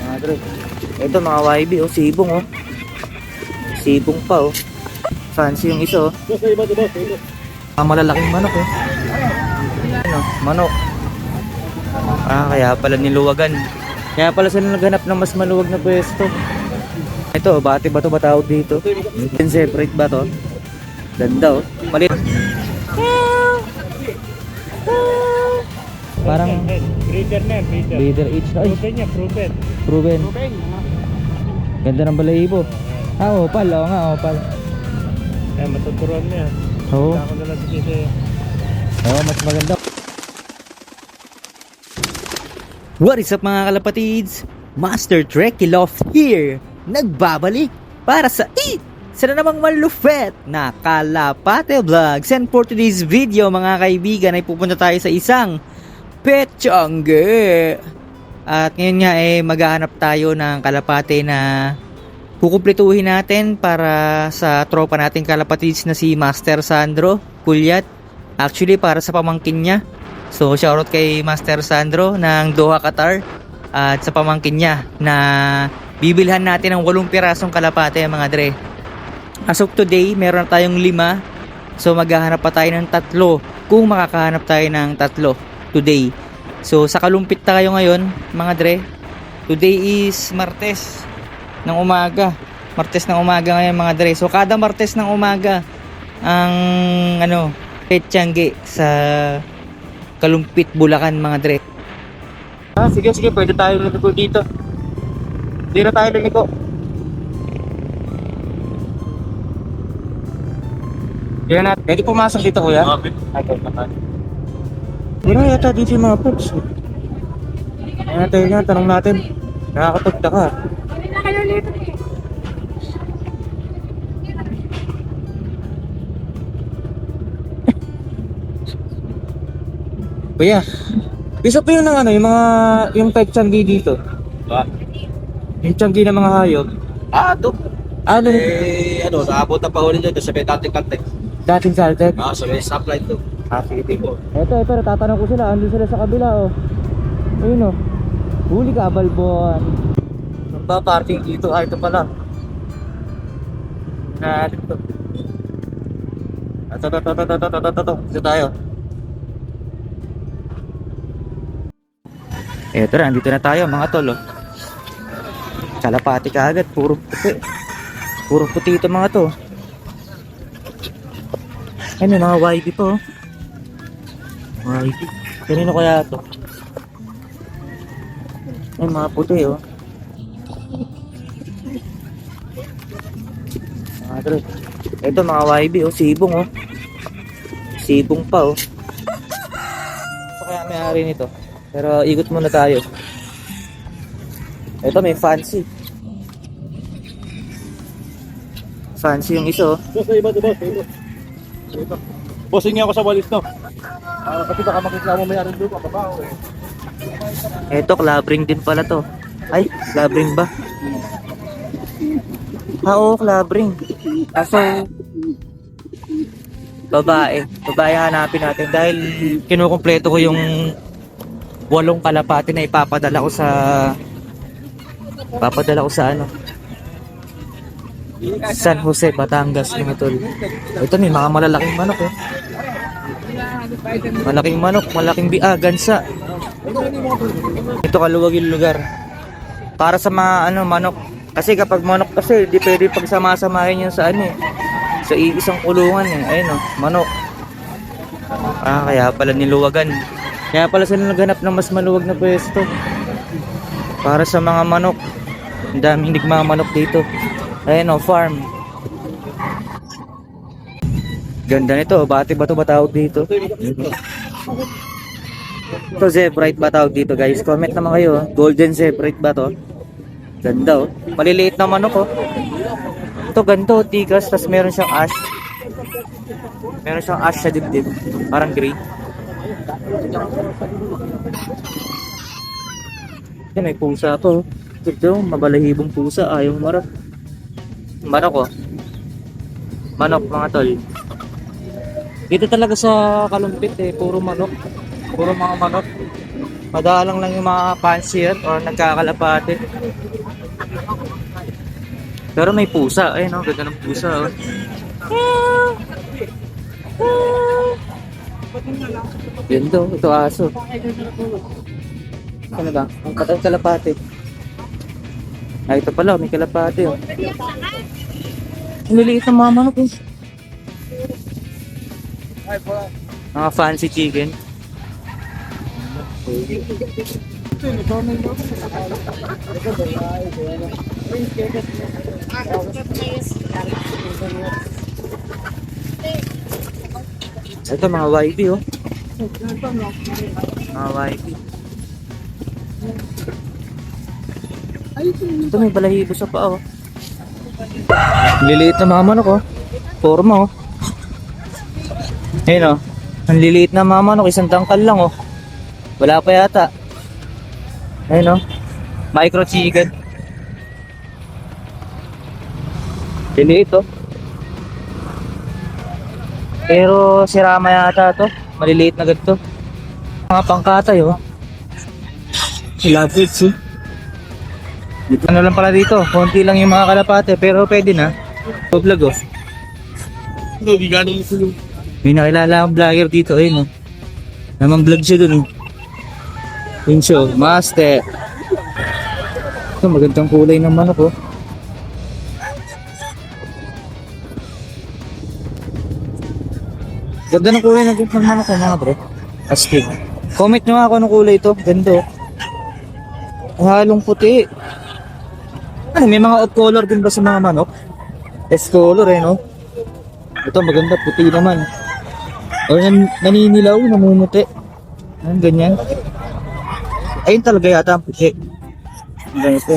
Mga dre. Ito mga YB oh, sibong oh. Sibong pa oh. Fancy yung isa oh. Mga malalaking manok oh. Ano, manok. Ah, kaya pala niluwagan. Kaya pala sila naghanap ng mas maluwag na pwesto. Ito, bati ba to ba dito? Separate ba to? Ganda oh. Malit. Parang Breeder na, breeder. leader age na. Ay, Proven niya, proven. proven. Ganda ng balahibo. Ah, opal. Oo nga, opal. Kaya matuturuan niya. Oo. Ako na lang kasi Oo, mas maganda. What is up mga kalapatids? Master Trekkie Loft here! Nagbabalik para sa i sa na namang malupet na Kalapate Vlogs. And for today's video mga kaibigan ay pupunta tayo sa isang Pechangge. At ngayon nga eh maghahanap tayo ng kalapate na kukumplituhin natin para sa tropa nating kalapatids na si Master Sandro Pulyat. Actually para sa pamangkin niya. So shoutout kay Master Sandro ng Doha, Qatar at sa pamangkin niya na bibilhan natin ng walong pirasong kalapate mga dre. As of today, meron na tayong lima. So maghahanap pa tayo ng tatlo kung makakahanap tayo ng tatlo today. So sa kalumpit tayo ngayon mga dre. Today is Martes ng umaga. Martes ng umaga ngayon mga dre. So kada Martes ng umaga ang ano, Petsangge sa Kalumpit, Bulacan mga dre. Ah, sige sige, pwede tayo lumiko dito. Hindi na tayo lumiko. Yan natin. Pwede pumasok dito kuya? Okay. Okay, okay. Wala yata dito yung mga pups. Yan natin yan, tanong natin. Nakakatagda ka. Kuya, isa pa yun ng ano, yung mga, yung pet changi dito. Ba? Yung changi ng mga hayop. Ah, ito. Ano, Eh, ano, sa abot na pahuli dyan, sa may dating dating salted. Ah, sa may supply ito. Ah, sige po. Ito, ito, tatanong ko sila. Ando sila sa kabila, oh. Ayun, oh. Huli ka, Balboan. Ang ba, parking dito? Ah, ito pala. Nalit to. Ah, ito, ito, ito, ito, ito, ito, ito, ito. Dito tayo. Eto na, andito na tayo mga tol, oh. Kalapati ka agad, puro puti. Puro puti ito mga to. Ano, mga YB po, oh. YB. Kanino kaya to? Ay, mga puti, oh. Mga. Ito, mga YB, oh. Sibong, oh. Sibong pa, oh. Ito kaya may-ari nito. Pero ikot muna tayo. Ito, may fancy. Fancy yung isa, oh. Boss, sa iba, boss, sa iba. Bossing ako sa walis, no? Ah, kasi baka makita mo may arin doon, pababaw eh. Eto, clubbing din pala to. Ay, clubbing ba? Ah, oo, clubbing. Kaso, babae. Babae hanapin natin dahil kinukumpleto ko yung walong kalapati na ipapadala ko sa papadala ko sa ano San Jose, Batangas mga tol. Ito may mga malalaking manok eh. Malaking manok, malaking biagan sa ito kaluwag yung lugar. Para sa mga ano manok. Kasi kapag manok kasi di pwede pagsama-samahin yun sa ano eh. Sa iisang kulungan eh. Ayun oh, manok. Ah, kaya pala niluwagan. Kaya pala sila naghanap ng mas maluwag na pwesto. Para sa mga manok. Ang daming hindi mga manok dito. Ayun oh, farm. Ganda nito. Bati ba ito ba dito? Ito zebrite ba tawag dito guys? Comment naman kayo. oh. Golden zebrite ba to? Ganda oh. Maliliit na manok oh. Ito ganito, tikas, tas meron siyang ash. Meron siyang ash sa dibdib. Parang gray. Yan, may pusa to. Ito, mabalahibong pusa. Ayaw marap. Manok oh. Manok mga tol. Dito talaga sa kalumpit eh, puro manok. Puro mga manok. Madalang lang yung mga fancier or nagkakalapate. Pero may pusa. Ayun, oh, ganda ng pusa. Oh. Ganda, oh. ito aso. Ano ba? Ang katang kalapate. Ay, ito pala, may kalapate. Oh. Ang liliit ng mga manok. Eh. Mga fancy chicken. Ito mga YB oh. Mga YB. Ito may balahibo sa paa oh. Liliit na mga manok oh. Forma oh. Ayun oh. Ang liliit na mga manok, isang tangkal lang oh. Wala pa yata. Ayun oh. Micro chicken. Liliit oh. Pero sirama yata to. Maliliit na ganito. Mga pangkatay oh. Silapits oh. Ano lang pala dito, konti lang yung mga kalapate pero pwede na. Vlog oh. Hindi, di ganun yung. May nakilala akong vlogger dito, ayun oh. Namang vlog siya dun oh. Yun siya, oh, master. Ito, magandang kulay ng manok oh. Ganda ng kulay ng ng manok mga bro. Astig. Comment nyo kung anong kulay ito. Ganda oh. Halong puti. Ano, may mga off color din ba sa mga manok? S color eh, no? Ito maganda, puti naman. O nan naninilaw, namumuti. Ayun, ganyan. Ayun talaga yata ang puti. Ganito.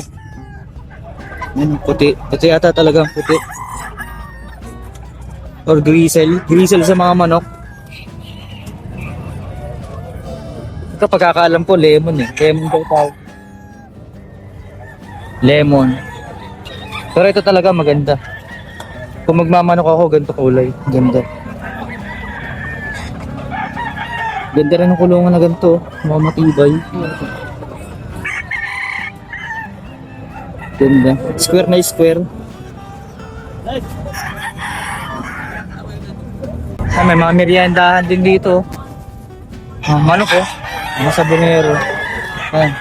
Ayun, puti. Ito yata talaga ang puti. Or grisel. Grisel sa mga manok. Ito pagkakaalam ko, lemon eh. Lemon daw tawag. Lemon. Pero ito talaga maganda. Kung magmamanok ako, ganito kulay. Ganda. Ganda rin ng kulungan na ganito. Mga matibay. Ganda. Square na square. Ah, may mga meriendahan din dito. Ah, manok oh. Mga sabonero. Ayan.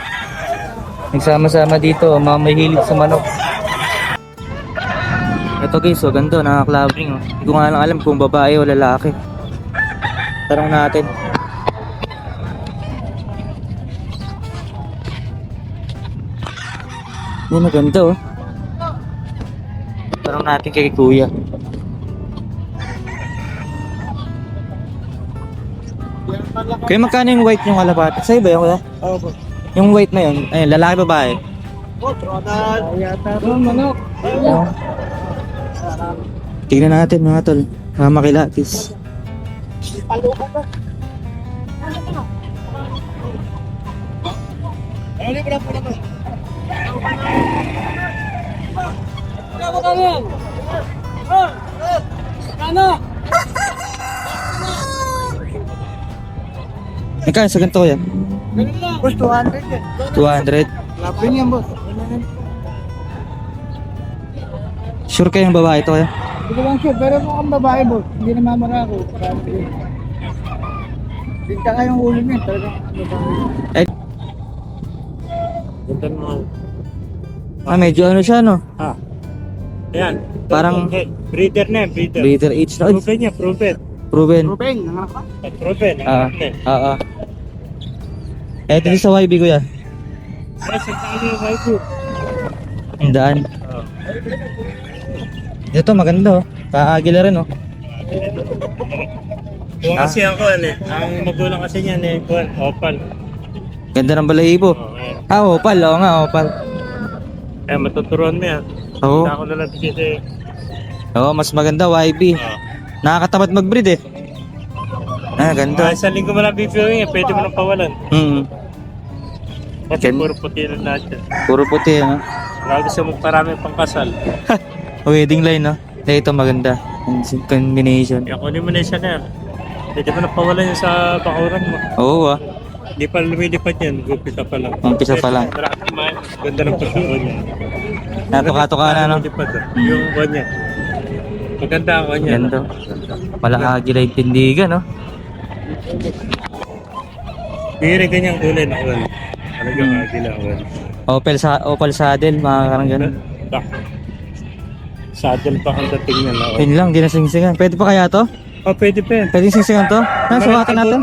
Nagsama-sama dito, mga may hilig sa manok. Ito guys, oh, ganito, nakaka-clubbing. Oh. Hindi ko nga lang alam kung babae o lalaki. Tarong natin. Yan, maganda oh. Tarong natin kay kuya. Kaya magkano yung white yung kalapate? Sa'yo ba yung kuya? Oo po. Yung white na yun, ayun, lalaki babae. Yata doon, manok. Oh. Tingnan natin mga tol. Mga makilatis. Ano yung pala po Magkano sa ganito yan? Boss, 200 yan. 200. Lapin yan, boss. Sure kayong babae ito kaya? Hindi ko lang sure, pero mukhang babae, boss. Hindi na mamara ako. Ka yung ulo niya. Eh, ah, medyo ano siya no? Ah. Ayan. Parang- Okay. Breeder na yan, breeder. Breeder age. Ay, Proven niya, proven. proven. Proven, nanganak ka? Proven, Ah, na. ah, ah. Eh, ito sa YB ko yan. Ay, sa tayo yung wife Ang daan. Ito maganda oh. Kaagila rin oh. Yung kasi ako, ano eh. Ang magulang kasi niyan eh, kuwan, opal. Ganda ng balahibo. Oh, ayan. Ah, opal. Oo nga, opal. Eh, matuturuan mo yan. Oo. Hindi ako nalang kasi, Oo, mas maganda YB. oh. Nakakatamad mag-breed eh. Ah, ganda. Ah, sa linggo mo lang bibiyoin eh, pwede mo nang pawalan. Hmm. Kasi Gan- puro puti na lahat yan. Puro puti ah. Wala gusto mo parami pang kasal. Wedding line no? Eh, ito maganda. Combination. Kaya kunin mo na na yan. Pwede mo nang pawalan yan sa bakuran mo. Oo ah. Hindi pa lumilipad yan. Gupisa pa lang. Umpisa pa lang. Marami. Ganda ng pagkakuha niya. Natuka-tuka na, no? Ah. Yung kuha niya. Maganda ang kuha niya. Ganda. Malaki na yung tindigan, no? Hindi ganyang kulay na kuha. Talagang Hmm. agila kuha. Opel sa Opel saddle, mga karang ganun. Saddle pa ang dating niya na. Yun lang, di na singsingan. Pwede pa kaya to? Oh, pwede pa yan. Pwede singsingan to? Na, sukatan natin.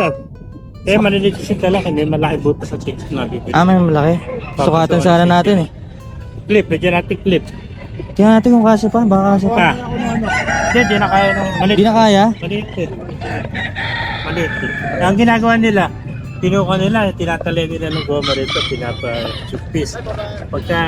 Eh, maliliit kasi talak. Hindi malaki butas sa chicks na bibili. Ah, may malaki. Sukatan sana natin eh. Clip, lagyan natin clip. Tingnan natin kung kasi pa, baka kasi pa. Ah. Hindi, di na kaya nung maliit. Di na kaya? Maliit eh. Maliit eh. Ang ginagawa nila, pinuha nila, tinatalay nila ng goma rito, pinapa-chupis. Pagka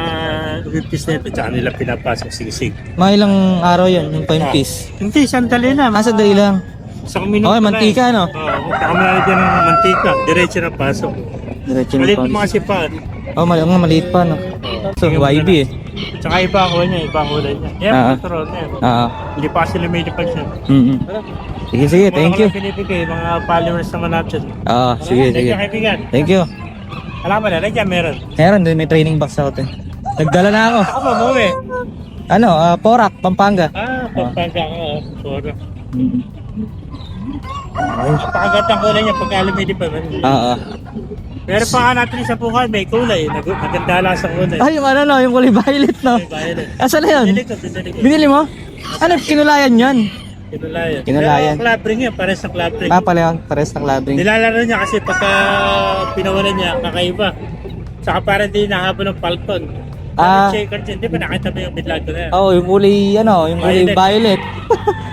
umipis na ito, tsaka nila pinapasok sigisig. Mga ilang araw yan, yung point piece. Hindi, sandali na. Ah, sandali lang. Isang minuto Okay, na mantika, eh. no? Oo, baka dyan ng mantika. Diretso na pasok. Diretso na Maliit pa. yung mga sipaan. Oh, mali nga, maliit pa, no? So, YB eh. Tsaka iba ako niya, iba ako niya. Yan, Ah. control niya. Ah, Hindi pa kasi lumilipad siya. mm Sige, sige, thank you. Mga pinipigay, mga followers naman natin. Ah, sige, Thank sige. you, kaibigan. Thank you. Alam mo na, nandiyan meron. Meron din, may training box ako din. Nagdala na ako. Ako ba? Ano, ah, Porak, Pampanga. Ah, pagpagka ko. Sorry. Mm. Napakagandang kulay niya pagka lumilipad. Ah, ah. Pero pa nga natin sa bukan, may kulay. Nag- Maganda lang sa kulay. Ay, yung ano, no, yung kulay violet, no? Violet. Asan na yun? Binili ko, binili ko. Binili mo? Ano, kinulayan yan? Kinulayan. Kinulayan. Pero club ring yan, pares sa club ring. Ah, pala, pares ng labring. Nilalaro niya kasi pagka pinawalan niya, kakaiba. Saka para di nahabol ng Falcon. Ah. Shaker dyan, di ba nakita mo yung bidlago na yan? Oo, oh, yung kulay, ano, yung kulay violet.